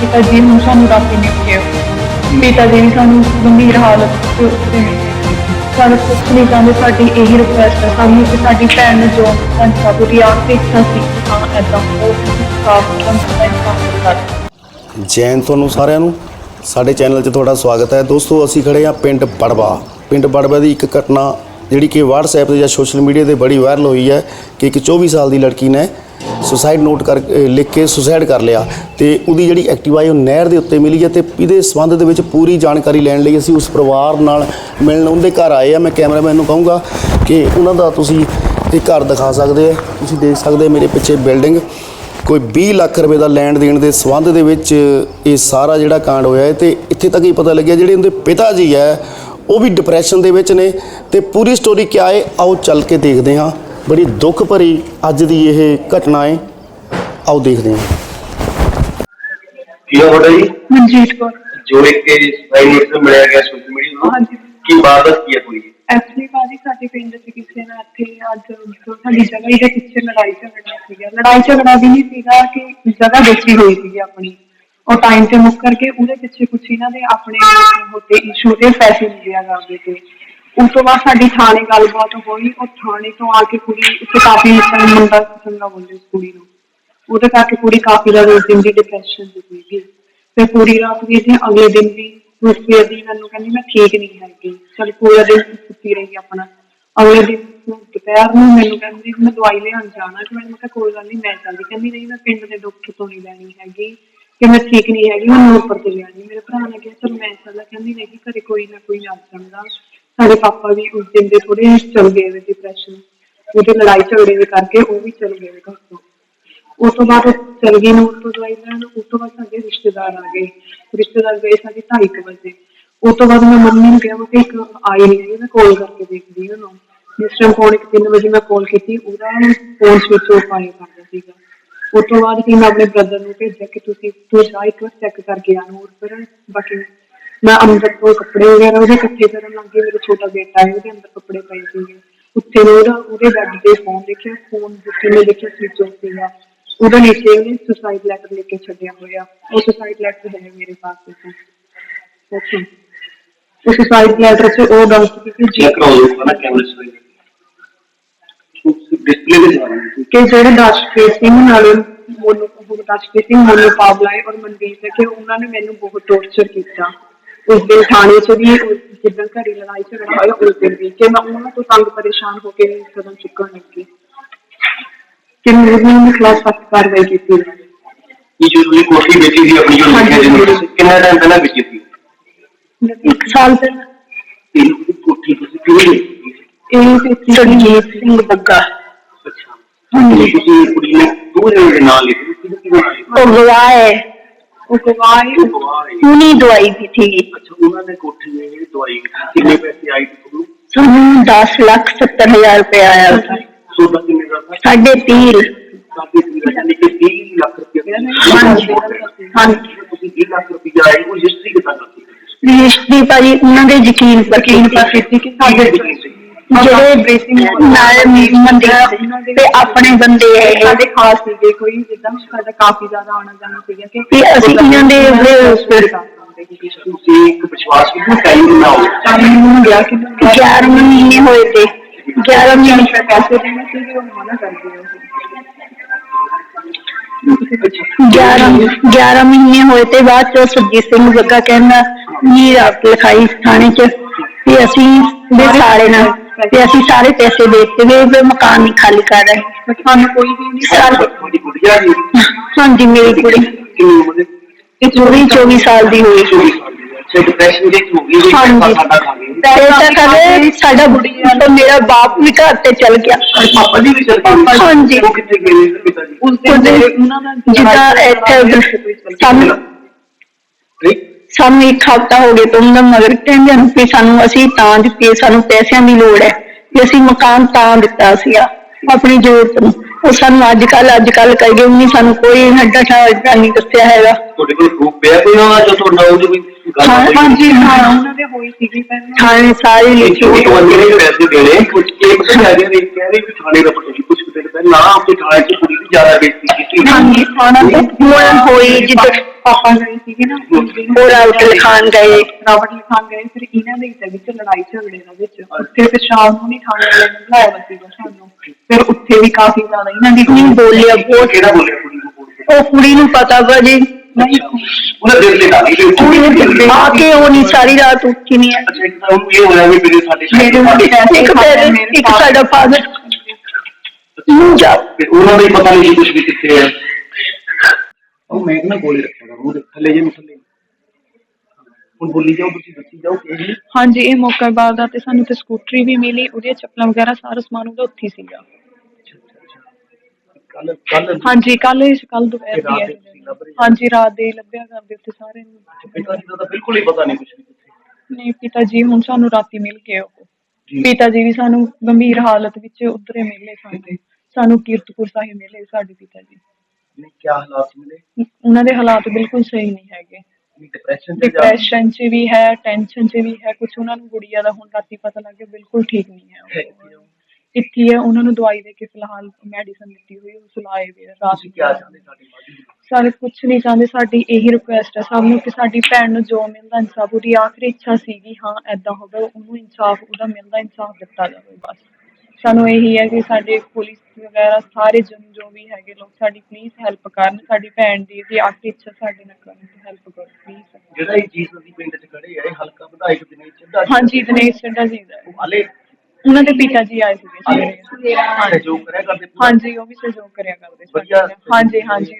ਪਿਤਾ ਜੀ ਨੂੰ ਸਾਨੂੰ ਰਾਤੀ ਨਹੀਂ ਮਿਲਿਆ ਪਿਤਾ ਜੀ ਸਾਨੂੰ ਗੰਭੀਰ ਹਾਲਤ ਚ ਸਾਨੂੰ। ਕੁਛ ਨਹੀਂ ਚਾਹੁੰਦੇ ਸਾਡੀ ਇਹੀ ਰਿਕੁਐਸਟ ਹੈ ਸਾਨੂੰ ਕਿ ਸਾਡੀ ਭੈਣ ਨੂੰ ਜੋ ਸੰਸਾ ਪੂਰੀ ਆਖਰੀ ਸੀ ਹਾਂ ਐਦਾਂ ਉਹ ਸਾਫ਼ ਸੰਸਾ ਇਨਸਾਨ ਜੈਨ ਤੁਹਾਨੂੰ ਸਾਰਿਆਂ ਨੂੰ, ਸਾਡੇ ਚੈਨਲ 'ਚ ਤੁਹਾਡਾ ਸਵਾਗਤ ਹੈ। ਦੋਸਤੋ, ਅਸੀਂ ਖੜੇ ਹਾਂ ਪਿੰਡ ਬੜਵਾ। ਪਿੰਡ ਬੜਵਾ ਦੀ ਇੱਕ ਘਟਨਾ ਜਿਹੜੀ ਕਿ WhatsApp ਤੇ ਜਾਂ ਸੋਸ਼ਲ ਮੀਡੀਆ ਤੇ ਬੜੀ ਵਾਇਰਲ ਹੋਈ ਹੈ ਕਿ ਇੱਕ 24 ਸਾਲ ਦੀ ਲੜਕੀ ਨੇ ਸੁਸਾਈਡ ਨੋਟ ਕਰ ਲਿਖ ਕੇ ਸੁਸਾਈਡ ਕਰ ਲਿਆ ਤੇ ਉਹਦੀ ਜਿਹੜੀ ਐਕਟਿਵਾ ਹੈ ਉਹ ਨਹਿਰ ਦੇ ਉੱਤੇ ਮਿਲੀ ਹੈ ਤੇ ਇਹਦੇ ਸੰਬੰਧ ਦੇ ਵਿੱਚ ਪੂਰੀ ਜਾਣਕਾਰੀ ਲੈਣ ਲਈ ਅਸੀਂ ਉਸ ਪਰਿਵਾਰ ਨਾਲ ਮਿਲਣ ਉਹਦੇ ਘਰ ਆਏ ਆ। ਮੈਂ ਕੈਮਰਾਮੈਨ ਨੂੰ ਕਹੂੰਗਾ ਕਿ ਉਹਨਾਂ ਦਾ ਤੁਸੀਂ ਇਹ ਘਰ ਦਿਖਾ ਸਕਦੇ ਆ। ਤੁਸੀਂ ਦੇਖ ਸਕਦੇ ਮੇਰੇ ਪਿੱਛੇ ਬਿਲਡਿੰਗ। ਕੋਈ 20 ਲੱਖ ਰੁਪਏ ਦਾ ਲੈਣ ਦੇਣ ਦੇ ਸਬੰਧ ਦੇ ਵਿੱਚ ਇਹ ਸਾਰਾ ਜਿਹੜਾ ਕਾਂਡ ਹੋਇਆ ਹੈ ਤੇ ਇੱਥੇ ਤੱਕ ਹੀ ਪਤਾ ਲੱਗਿਆ ਜਿਹੜੇ ਉਹਦੇ ਪਿਤਾ ਜੀ ਹੈ, ਉਹ ਵੀ ਡਿਪਰੈਸ਼ਨ ਦੇ ਵਿੱਚ ਨੇ ਤੇ ਪੂਰੀ ਸਟੋਰੀ ਕਿਆ ਹੈ? ਆਓ ਚੱਲ ਕੇ ਦੇਖਦੇ ਹਾਂ। ਬੜੀ ਦੁੱਖ ਭਰੀ ਅੱਜ ਦੀ ਇਹ ਘਟਨਾ ਹੈ। ਆਓ ਦੇਖਦੇ ਹਾਂ। ਕੀ ਨਾਮ ਤੁਹਾਡਾ ਜੀ? ਮਨਜੀਤ ਕੌਰ। ਜੋ ਇੱਕ ਸਪਾਈ ਨੋਟ ਤੋਂ ਮਿਲਿਆ ਗਿਆ ਸੋਸ਼ਲ ਮੀਡੀਆ ਤੋਂ ਹਾਂਜੀ। ਕੀ ਵਾਰਦਾਤ ਕੀ ਹੈ ਕੋਈ ਐਕਚੁਅਲੀ ਭਾਜੀ ਸਾਡੇ ਪਿੰਡ 'ਚ ਕਿਸੇ ਨਾਲ ਇੱਥੇ ਅੱਜ ਜੋ ਸਾਡੀ ਜਗ੍ਹਾ ਇਹਦੇ ਪਿੱਛੇ ਲੜਾਈ ਝਗੜਾ ਸੀਗਾ। ਲੜਾਈ ਝਗੜਾ ਵੀ ਨਹੀਂ ਸੀਗਾ ਕਿ ਜਗ੍ਹਾ ਵੇਚੀ ਹੋਈ ਸੀਗੀ ਆਪਣੀ। ਉਹ ਟਾਈਮ ਤੇ ਮੁੱਕ ਕਰਕੇ ਉਹਦੇ ਪਿੱਛੇ ਕੁਛ ਇਹਨਾਂ ਦੇ ਆਪਣੇ ਹੋਤੇ ਇਸ਼ੂ ਦੇ ਪੈਸੇ ਮਿਲਿਆ ਕਰਦੇ ਤੇ। ਉਸ ਤੋਂ ਬਾਅਦ ਸਾਡੀ ਥਾਣੇ ਗੱਲਬਾਤ ਹੋਈ, ਉਹ ਥਾਣੇ ਤੋਂ ਆ ਕੇ ਕੁੜੀ, ਉੱਥੇ ਕਾਫੀ ਮੁੰਡਾ ਚੰਗਾ ਬੋਲੇ ਉਸ ਕੁੜੀ ਨੂੰ। ਉਹਦੇ ਕਰਕੇ ਕੁੜੀ ਕਾਫੀ ਜ਼ਿਆਦਾ ਉਸ ਦਿਨ ਦੀ ਡਿਪਰੈਸ਼ਨ ਚ ਸੀਗੀ। ਤੇ ਪੂਰੀ ਰਾਤ ਵੀ ਤੇ ਅਗਲੇ ਦਿਨ ਵੀ ਉਸ ਸਵੇਰ ਦੀ ਮੈਨੂੰ ਕਹਿੰਦੀ, ਮੈਂ ਠੀਕ ਨਹੀਂ ਹੈਗੀ। ਚਲ ਪੂਰਾ ਦਿਨ ਸੁੱਤੀ ਰਹੀ ਆਪਣਾ। ਅਗਲੇ ਦਿਨ ਦੁਪਹਿਰ ਨੂੰ ਮੈਨੂੰ ਕਹਿੰਦੀ, ਮੈਂ ਦਵਾਈ ਲੈਣ ਜਾਣਾ। ਕਿ ਮੈਨੂੰ ਕਿਹਾ, ਕੋਈ ਗੱਲ ਨਹੀਂ, ਮੈਂ ਚੱਲਦੀ ਕਹਿੰਦੀ, ਨਹੀਂ, ਮੈਂ ਪਿੰਡ ਦੇ ਡਾਕਟਰ ਤੋਂ ਨਹੀਂ ਲੈਣੀ ਹੈਗੀ। ਕਿ ਮੈਂ ਠੀਕ ਨਹੀਂ ਹੈਗੀ, ਮੈਂ ਉੱਪਰ ਤੇ ਜਾਣੀ ਮੇਰੇ ਭਰਾ ਨੇ ਕਿਹਾ, ਚਲ ਮੈਂ ਚੱਲਦਾ ਕਹਿੰਦੀ, ਨਹੀਂ, ਘਰੇ ਕੋਈ ਨਾ ਕੋਈ ਆ ਜਾਂਦਾ। ਸਾਡੇ ਪਾਪਾ ਵੀ ਉਸ ਦਿਨ ਦੇ ਥੋੜੇ ਚਲ ਗਏ ਵੇ ਡਿਪਰੈਸ਼ਨ ਉਹਦੇ ਲੜਾਈ ਝਗੜੇ ਦੇ ਕਰਕੇ ਉਹ ਵੀ ਚਲ ਗਏ ਵੇ ਘਰ ਤੋਂ। ਉਸ ਤੋਂ ਬਾਅਦ ਚਲ ਗਈ ਨੂੰ ਤੋਂ ਦਵਾਈ ਲੈਣ, ਉਸ ਤੋਂ ਬਾਅਦ ਸਾਡੇ ਰਿਸ਼ਤੇਦਾਰ ਆ ਗਏ। ਰਿਸ਼ਤੇਦਾਰ ਗਏ ਸਾਡੇ 2:30 ਵਜੇ। ਉਸ ਤੋਂ ਬਾਅਦ ਮੈਂ ਮੰਮੀ ਨੂੰ ਕਿਹਾ ਕਿ ਇੱਕ ਆਈ ਨਹੀਂ ਮੈਂ ਕਾਲ ਕਰਕੇ ਦੇਖਦੀ ਹਾਂ ਉਹਨੂੰ। ਜਿਸ ਟਾਈਮ ਪੌਣੇ 3 ਵਜੇ ਮੈਂ ਕਾਲ ਕੀਤੀ, ਉਹਦਾ ਫੋਨ ਸਵਿਚ ਆਫ ਆਇਆ ਕਰਦਾ ਸੀਗਾ। ਉਸ ਤੋਂ ਬਾਅਦ ਫਿਰ ਮੈਂ ਆਪਣੇ ਬ੍ਰਦਰ ਨੂੰ ਭੇਜਿਆ ਕਿ ਤੁਸੀਂ, ਤੂੰ ਜਾ ਇੱਕ ਵਾਰ ਚੈੱਕ ਕਰਕੇ ਆ ਨੂਰ ਪਰ ਬਾਕੀ ਮੈਂ ਅੰਦਰ ਤੋਂ ਕੱਪੜੇ ਵਗੈਰਾ ਉਹਦੇ ਇਕੱਠੇ ਕਰਨ ਲੱਗੀ ਮੇਰਾ ਛੋਟਾ ਬੇਟਾ ਹੈ ਉਹਦੇ ਅੰਦਰ ਕੱਪੜੇ ਪਏ ਸੀਗੇ। ਉੱਤੇ ਉਹਦਾ ਉਹਦੇ ਬੈੱਡ ਤੇ ਫੋਨ ਦੇਖਿਆ ਫੋਨ ਜਿੱਥੇ ਮੈਂ ਦੇਖਿਆ ਸਵਿਚ ਆਫ ਸੀਗਾ। ਉਹਦੇ ਨੀਚੇ ਉਹਨੇ ਸੁਸਾਈਡ ਲੈਟਰ ਲਿਖ ਕੇ ਛੱਡਿਆ ਹੋਇਆ। ਉਹ ਸੁਸਾਈਡ ਲੈਟਰ ਹੈ ਮੇਰੇ ਪਾਸ ਵਿੱਚ। ਅੱਛਾ। ਉਹ ਸੁਸਾਈਡ ਲੈਟਰ 'ਚ ਉਹ ਗੱਲ ਸੀ ਕਿ ਜੀ ਕਰਾਓ ਲੋਕਾਂ ਨਾ ਕੈਮਰੇ ਸੇ ਡਿਸਪਲੇ ਦੇ ਜਾਣਾ ਕਿ ਜਿਹੜੇ ਦਰਸ਼ਪ੍ਰੀਤ ਸਿੰਘ ਨਾਲ ਮੋਨੂ ਦਰਸ਼ਪ੍ਰੀਤ ਸਿੰਘ ਮੋਨੂ ਪਾਵਲਾ ਹੈ ਔਰ ਮਨਦੀਪ ਹੈ ਕਿ ਉਹਨਾਂ ਨੇ ਮੈਨੂੰ ਬਹੁਤ ਟੌਰਚਰ ਕੀਤਾ। ਉਸ ਦਿਨ ਥਾਣੇ 'ਚ ਵੀ ਉਸ ਜਿੱਦਣ ਘਰੇ ਲੜਾਈ ਝਗੜਾ ਹੋਇਆ ਉਸ ਦਿਨ ਵੀ ਕਿ ਮੈਂ ਉਹਨਾਂ ਤੋਂ ਤੰਗ ਪਰੇਸ਼ਾਨ ਹੋ ਕੇ ਕਦਮ ਚੁੱਕਣ ਲੱਗੀ ਕਿ ਮੇਰੇ ਨਾਲ ਖਿਲਾਫ ਸਖਤ ਕਾਰਵਾਈ ਕੀਤੀ ਜਾਵੇ ਇਹ ਜੋ ਤੁਸੀਂ ਕੋਠੀ ਵੇਚੀ ਸੀ ਆਪਣੀ ਜੋ ਲਿਖਿਆ ਜੀ ਨੋਟਿਸ ਕਿੰਨਾ ਟਾਈਮ ਪਹਿਲਾਂ ਵੇਚੀ ਸੀ ਇੱਕ ਸਾਲ ਪਹਿਲਾਂ ਇਹ ਕੋਠੀ ਤੁਸੀਂ ਕਿਉਂ ਲਈ ਇਹ ਤੇ ਰਣਜੀਤ ਸਿੰਘ ਬੱਗਾ ਅੱਛਾ ਹਾਂਜੀ ਤੁਸੀਂ ਕੁੜੀ ਨੇ ਦੋ ਜਣੇ ਦੇ ਨਾਂ ਲਿਖੇ ਕਿਹਦੇ ਕਿਹਦੇ ਨਾਂ ਲਿਖੇ ਉਹ ਗਵਾਹ ਹੈ ਉਹਨੇ ਦਵਾਈ। ਦਿੱਤੀ ਅੱਛਾ ਉਹਨਾਂ ਨੇ ਕੋਠੀ ਨੇ ਜਿਹੜੀ ਦਵਾਈ ਕਿੰਨੇ ਪੈਸੇ ਆਏ ਤੇ ਤੁਹਾਨੂੰ? ਸਾਨੂੰ 10 ਲੱਖ 70 ਹਜ਼ਾਰ ਰੁਪਏ ਆਇਆ ਉਹਦਾ ਸੋਦਾ ਕਿੰਨੇ ਦਾ ਸੀ? ਸਾਡੇ ਤੀਰ ਕਾਫੀ ਸੀ ਯਾਨੀ ਕਿ 30 ਲੱਖ ਰੁਪਏ। ਹਾਂਜੀ। ਹਾਂਜੀ ਤੁਸੀਂ 30 ਲੱਖ ਰੁਪਏ ਆਏ ਉਹ ਹਿਸਟਰੀ ਕਿਦਾਂ ਕਰਦੀ ਰਿਸ਼ਤੀ ਭਾਜੀ ਉਹਨਾਂ ਦੇ ਯਕੀਨ ਪਰ ਯਕੀਨ ਕਰ ਕੀਤੀ ਕਿ ਸਾਡੇ ਜਿਹੜੇ ਬ੍ਰੇਸਿੰਗ ਨਾਲ ਮੰਦੇ ਤੇ ਆਪਣੇ ਬੰਦੇ ਹੈ ਇਹ। ਸਾਡੇ ਖਾਸ ਸੀਗੇ ਕੋਈ ਜਿੱਦਾਂ ਸਾਡਾ ਕਾਫੀ ਜ਼ਿਆਦਾ ਆਉਣਾ ਜਾਣਾ ਸੀਗਾ ਕਿ ਤੇ ਅਸੀਂ ਇਹਨਾਂ ਦੇ ਤੁਸੀਂ ਇੱਕ ਵਿਸ਼ਵਾਸ ਕਿੰਨਾ ਟਾਈਮ ਨਾ ਹੋ ਚਾਹੇ ਨੂੰ ਗਿਆ ਕਿ 11 ਮਹੀਨੇ ਹੋਏ ਤੇ 11 ਮਹੀਨੇ ਪੈਸੇ ਦੇਣੇ ਸੀਗੇ ਉਹ ਮਨਾ ਕਰ ਗਏ ਉਹ 11 11 ਮਹੀਨੇ ਹੋਏ ਤੇ ਬਾਅਦ ਚ ਸੁਰਜੀਤ ਸਿੰਘ ਜੱਗਾ ਕਹਿੰਦਾ ਨੀ ਰਾਤ ਲਿਖਾਈ ਥਾਣੇ ਚ ਤੇ ਅਸੀਂ ਦੇ ਸਾਰੇ ਨਾਲ ਤੇ ਅਸੀਂ ਸਾਰੇ ਪੈਸੇ ਦੇ ਦਿੱਤੇ ਵੀ ਇਹ ਮਕਾਨ ਨਹੀਂ ਖਾਲੀ ਕਰ ਰਹੇ। ਸਾਨੂੰ ਕੋਈ ਵੀ ਨਹੀਂ ਸਾਲ ਤੁਹਾਡੀ ਗੁੜੀਆ ਜੀ ਹਾਂਜੀ ਮੇਰੀ ਕੁੜੀ। ਕਿੰਨੀ ਉਮਰ ਦੇ ਇਹ ਚੋਰੀ 24 ਸਾਲ ਦੀ ਹੋਈ। ਹੈ ਡਿਪਰੈਸ਼ਨ ਦੇ ਹੋ। ਜੀ ਹਾਂਜੀ। ਸਾਡਾ ਖਾ ਗਈ। ਪੈਸਾ ਕਰੇ ਸਾਡਾ ਤੇ ਮੇਰਾ ਬਾਪ ਵੀ ਘਰ ਤੇ ਚਲ ਗਿਆ। ਪਾਪਾ ਜੀ ਵੀ ਚਲ ਗਏ। ਹਾਂਜੀ। ਉਹ ਕਿੱਥੇ ਗਏ ਨੇ ਪਿਤਾ ਜੀ? ਉਸ ਦਿਨ ਦੇ ਉਹਨਾਂ ਦਾ ਜਿੱਦਾਂ ਇੱਥੇ ਸਾਨੂੰ ਨਹੀਂ ਸਾਨੂੰ ਇੱਕ ਹਫ਼ਤਾ ਹੋ ਗਿਆ ਤੁਮ ਦਾ ਮਗਰ ਕਹਿੰਦੇ ਹਨ ਕਿ ਸਾਨੂੰ ਅਸੀਂ ਤਾਂ ਦਿੱਤੀ ਸਾਨੂੰ ਪੈਸਿਆਂ ਦੀ ਲੋੜ ਹੈ ਕਿ ਅਸੀਂ ਮਕਾਨ ਤਾਂ ਦਿੱਤਾ ਸੀਗਾ ਆਪਣੀ ਜ਼ਰੂਰਤ ਨੂੰ। ਉਹ ਸਾਨੂੰ ਅੱਜ ਕੱਲ ਅੱਜ ਕੱਲ ਕਹੀ ਗਏ ਨਹੀਂ ਸਾਨੂੰ ਕੋਈ ਹੱਡਾ ਠਾ ਨਹੀਂ ਦੱਸਿਆ ਹੈਗਾ। ਤੁਹਾਡੇ ਕੋਲ ਪ੍ਰੂਫ ਪਿਆ ਕੋਈ ਨਾ, ਜੋ ਤੁਹਾਡਾ ਉਹਦੀ ਕੋਈ ਹਾਂਜੀ ਹਾਂ। ਉਹਨਾਂ ਦੇ ਹੋਈ ਸੀਗੀ ਪਹਿਲਾਂ। ਥਾਣੇ ਸਾਰੇ ਲਿਖੇ ਇਹ ਹੋਏ ਤੁਹਾਨੂੰ ਜਿਹੜੇ ਪੈਸੇ ਦੇਣੇ ਕੁਝ ਇੱਕ ਆ ਗਿਆ ਇਹ ਕਹਿ ਰਹੇ ਵੀ ਥਾਣੇ ਦਾ ਪਤਾ ਨਹੀਂ ਕੁਝ ਦਿਨ ਪਹਿਲਾਂ ਆਪਣੇ ਥਾਣੇ 'ਚ ਕੁੜੀ ਦੀ ਜ਼ਿਆਦਾ ਬੇਇੱਜ਼ਤੀ ਕੀਤੀ ਹਾਂਜੀ ਥਾਣਾ ਤੇ ਹੁਣ ਹੋਈ ਜਿੱਦ ਪਾਪਾ ਗਏ ਸੀਗੇ ਨਾ ਗਏ ਰਾਵਟ ਲਿਖਾਣ ਗਏ। ਫਿਰ ਇਹਨਾਂ ਦੇ ਵਿੱਚ ਵਿੱਚ ਲੜਾਈ ਝਗੜੇ ਦੇ ਵਿੱਚ। ਉੱਥੇ ਫਿਰ ਸ਼ਾਮ ਨੂੰ ਨਹੀਂ ਥਾਣੇ ਵਾਲੇ ਨੇ ਬੁਲਾਇਆ ਸੀਗਾ ਸਾਨੂੰ। ਫਿਰ ਉੱਥੇ ਵੀ ਕਾਫੀ ਜ਼ਿਆਦਾ ਇਹਨਾਂ ਦੀ ਬੋਲਿਆ ਬਹੁਤ ਕਿਹੜਾ ਬੋਲਿਆ ਕੁੜੀ ਨੂੰ ਬੋਲ? ਕੇ ਉਹ ਕੁੜੀ ਨੂੰ ਪਤਾ ਵਾ ਜੀ। ਉਹਨੇ ਦਿਲ ਤੇ ਡਾਲੀ ਤੇ ਕੁੜੀ ਨੂੰ ਦਿਲ- ਆ ਕੇ ਉਹ ਨਹੀਂ ਸਾਰੀ ਰਾਤ ਉੱਠੀ ਨਹੀਂ ਹੈ ਅੱਛਾ ਇੱਕ ਤਾਂ ਉਹਨੂੰ ਇਹ ਹੋਇਆ ਵੀ ਮੇਰੇ ਸਾਡੇ ਮੇਰੇ ਸਾਡੇ- ਪੈਸੇ ਇੱਕ ਖਾਤੇ ਪੈਰ ਮੇਰੇ ਇੱਕ ਪਾਸ। ਸਾਡਾ ਫਾਦਰ ਨੂੰ ਜਾ। ਤੇ ਉਹਨਾਂ ਦਾ ਹੀ ਪਤਾ ਨਹੀਂ ਸੀ ਕੁਝ ਵੀ ਕਿੱਥੇ ਹੈ ਉਹ ਮੈਂ ਕਿਹਾ ਕੋਲੇ ਰੱਖਿਆ ਕਰ ਉਹ ਥੱਲੇ ਜੇ ਨੂੰ ਥੱਲੇ। ਹੁਣ ਬੋਲੀ ਜਾਓ ਤੁਸੀਂ ਦੱਸੀ ਜਾਓ ਕਿ ਇਹ ਹਾਂਜੀ ਇਹ ਮੌਕਾ ਬਾਅਦ ਆ ਤੇ ਸਾਨੂੰ ਤੇ ਸਕੂਟਰੀ ਵੀ ਮਿਲੀ ਉਹਦੀਆਂ ਚੱਪਲਾਂ ਵਗੈਰਾ ਸਾਰਾ ਸਮਾਨ ਉਹਦਾ ਉੱਥੇ ਹੀ ਸੀਗਾ। ਕੱਲ ਕੱਲ ਹਾਂਜੀ ਕੱਲ ਇਸ ਕੱਲ ਦੁਪਹਿਰ ਦੀ ਹੈ। ਦੇ ਰਹੇ ਹੋ। ਹਾਂਜੀ ਰਾਤ ਦੇ ਹੀ ਲੱਭਿਆ ਕਰਦੇ ਉੱਥੇ ਸਾਰੇ। ਨੂੰ ਪਿਤਾ ਜੀ ਦਾ ਤਾਂ ਬਿਲਕੁਲ ਹੀ ਪਤਾ ਨਹੀਂ ਕੁਝ ਵੀ ਕਿੱਥੇ ਨਹੀਂ ਪਿਤਾ ਜੀ ਹੁਣ ਸਾਨੂੰ ਰਾਤੀ ਮਿਲ ਗਏ ਉਹ। ਜੀ। ਪਿਤਾ ਜੀ ਵੀ ਸਾਨੂੰ ਗੰਭੀਰ ਹਾਲਤ ਵਿੱਚ ਉਧਰੇ ਮਿਲੇ ਸਾਨੂੰ ਸਾਨੂੰ ਕੀਰਤਪੁਰ ਸਾਹਿਬ ਮਿਲੇ ਸਾਡੇ ਪਿਤਾ ਜੀ ਨਹੀਂ ਕੀ ਹਾਲਾਤ ਮਿਲੇ? ਉਹਨਾਂ ਦੇ ਹਾਲਾਤ ਬਿਲਕੁਲ ਸਹੀ ਨਹੀਂ ਹੈਗੇ। ਡਿਪਰੈਸ਼ਨ ਤੇ ਜਾ ਡਿਪਰੈਸ਼ਨ 'ਚ ਵੀ ਹੈ ਟੈਨਸ਼ਨ 'ਚ ਵੀ ਹੈ ਕੁਝ ਉਹਨਾਂ ਨੂੰ ਗੁੜੀਆ ਦਾ ਹੁਣ ਰਾਤੀ ਪਤਾ ਲੱਗ ਗਿਆ ਬਿਲਕੁਲ ਠੀਕ ਨਹੀਂ ਹੈ ਉਹ। ਇੱਥੇ ਹੀ ਉਹਨਾਂ ਨੂੰ ਦਵਾਈ ਦੇ ਕੇ ਫਿਲਹਾਲ ਮੈਡੀਸਨ ਦਿੱਤੀ ਹੋਈ ਉਹ ਸੁਲਾਏ ਹੋਏ ਆ ਰਾਤ ਕੀ ਚਾਹੁੰਦੇ ਸਾਡੀ ਸਾਰੇ ਕੁਝ ਨਹੀਂ ਚਾਹੁੰਦੇ ਸਾਡੀ ਇਹੀ ਰਿਕੁਐਸਟ ਹੈ ਸਭ ਨੂੰ ਕਿ ਸਾਡੀ ਭੈਣ ਨੂੰ ਜੋ ਮਿਲਦਾ ਇਨਸਾਫ ਉਹਦੀ ਆਖਰੀ ਇੱਛਾ ਸੀਗੀ ਹਾਂ ਐਦਾਂ ਹੋਵੇ ਉਹਨੂੰ ਇਨਸਾਫ ਉਹਦਾ ਮਿਲਦਾ ਇਨਸਾਫ ਦਿੱਤਾ ਜਾਵੇ ਬਸ। ਸਾਨੂੰ ਇਹੀ ਹੈ ਕਿ ਸਾਡੇ ਪੁਲਿਸ ਵਗੈਰਾ ਸਾਰੇ ਜਨ ਜੋ ਵੀ ਹੈਗੇ ਲੋਕ ਸਾਡੀ ਪਲੀਜ਼ ਹੈਲਪ ਕਰਨ ਸਾਡੀ ਭੈਣ ਦੀ ਦੀ ਆਖਰੀ ਇੱਛਾ ਸਾਡੇ ਨਾਲ ਕਰਨ ਹੈਲਪ ਕਰੋ ਪਲੀਜ਼ ਜਿਹੜਾ ਇਹ ਚੀਜ਼ ਅਸੀਂ ਪਿੰਡ 'ਚ ਖੜੇ ਆ ਇਹ ਹਲਕਾ ਵਿਧਾਇਕ ਦਿਨੇਸ਼ ਚੱਡਾ ਹਾਂਜੀ ਦਿਨੇਸ਼ ਚੱਡਾ ਜੀ ਦਾ। ਹਲੇ ਉਹਨਾਂ ਦੇ ਪਿਤਾ ਜੀ ਆਏ ਸੀਗੇ ਸਵੇਰੇ ਹਾਂਜੀ ਸਹਿਯੋਗ ਕਰਿਆ ਕਰਦੇ ਪੂਰਾ। ਹਾਂਜੀ ਉਹ ਵੀ ਸਹਿਯੋਗ ਕਰਿਆ ਕਰਦੇ ਸਾਡੇ ਵਧੀਆ ਨਾਲ। ਹਾਂਜੀ ਹਾਂਜੀ